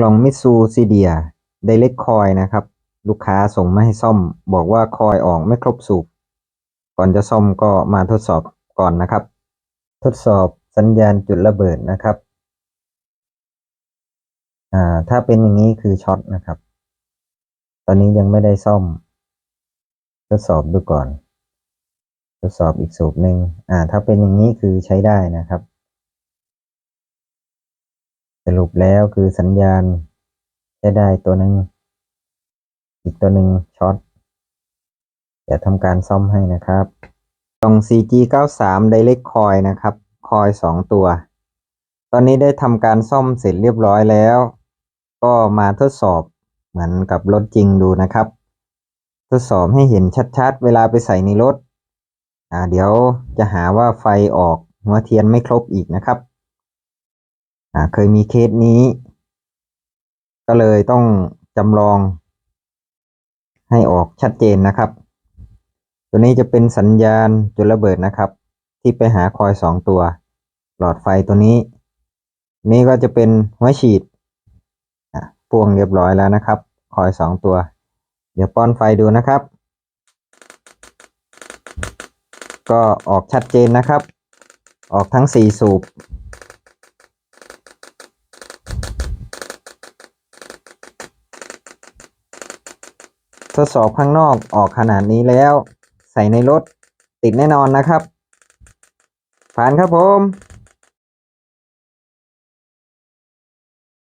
กล่องมิซูซีเดียไดเ c กคอยนะครับ ลูกค้าส่งมาให้ซ่อม บอกว่าคอยออกไม่ครบสูบ ก่อนจะซ่อมก็มาทดสอบก่อนนะครับ ทดสอบสัญญาณจุดระเบิดนะครับอ่าถ้าเป็นอย่างนี้คือช็อตนะครับ ตอนนี้ยังไม่ได้ซ่อม ทดสอบดูก่อน ทดสอบอีกสูบหนึ่งอ่า ถ้าเป็นอย่างนี้คือใช้ได้นะครับ รุปแล้วคือสัญญาณใช้ได้ตัวหนึ่ง อีกตัวหนึ่งช็อตเดี๋ยวทำการซ่อมให้นะครับกล่อง 4G93 Direct Coil นะครับ คอยสองตัว ตอนนี้ได้ทำการซ่อมเสร็จเรียบร้อยแล้ว ก็มาทดสอบเหมือนกับรถจริงดูนะครับ ทดสอบให้เห็นชัดๆ เวลาไปใส่ในรถ อ่า เดี๋ยวจะหาว่าไฟออกหัวเทียนไม่ครบอีกนะครับ เคยมีเคสนี้ ก็เลยต้องจำลอง ให้ออกชัดเจนนะครับ ตัวนี้จะเป็นสัญญาณจุดระเบิดนะครับ ที่ไปหาคอยสองตัว หลอดไฟตัวนี้ นี่ก็จะเป็นหัวฉีดพ่วงเรียบร้อยแล้วนะครับ คอยสองตัว เดี๋ยวป้อนไฟดูนะครับ ก็ออกชัดเจนนะครับ ออกทั้งสี่สูบ ทดสอบข้างนอกออกขนาดนี้แล้ว ใส่ในรถติดแน่นอนนะครับ ผ่านครับผม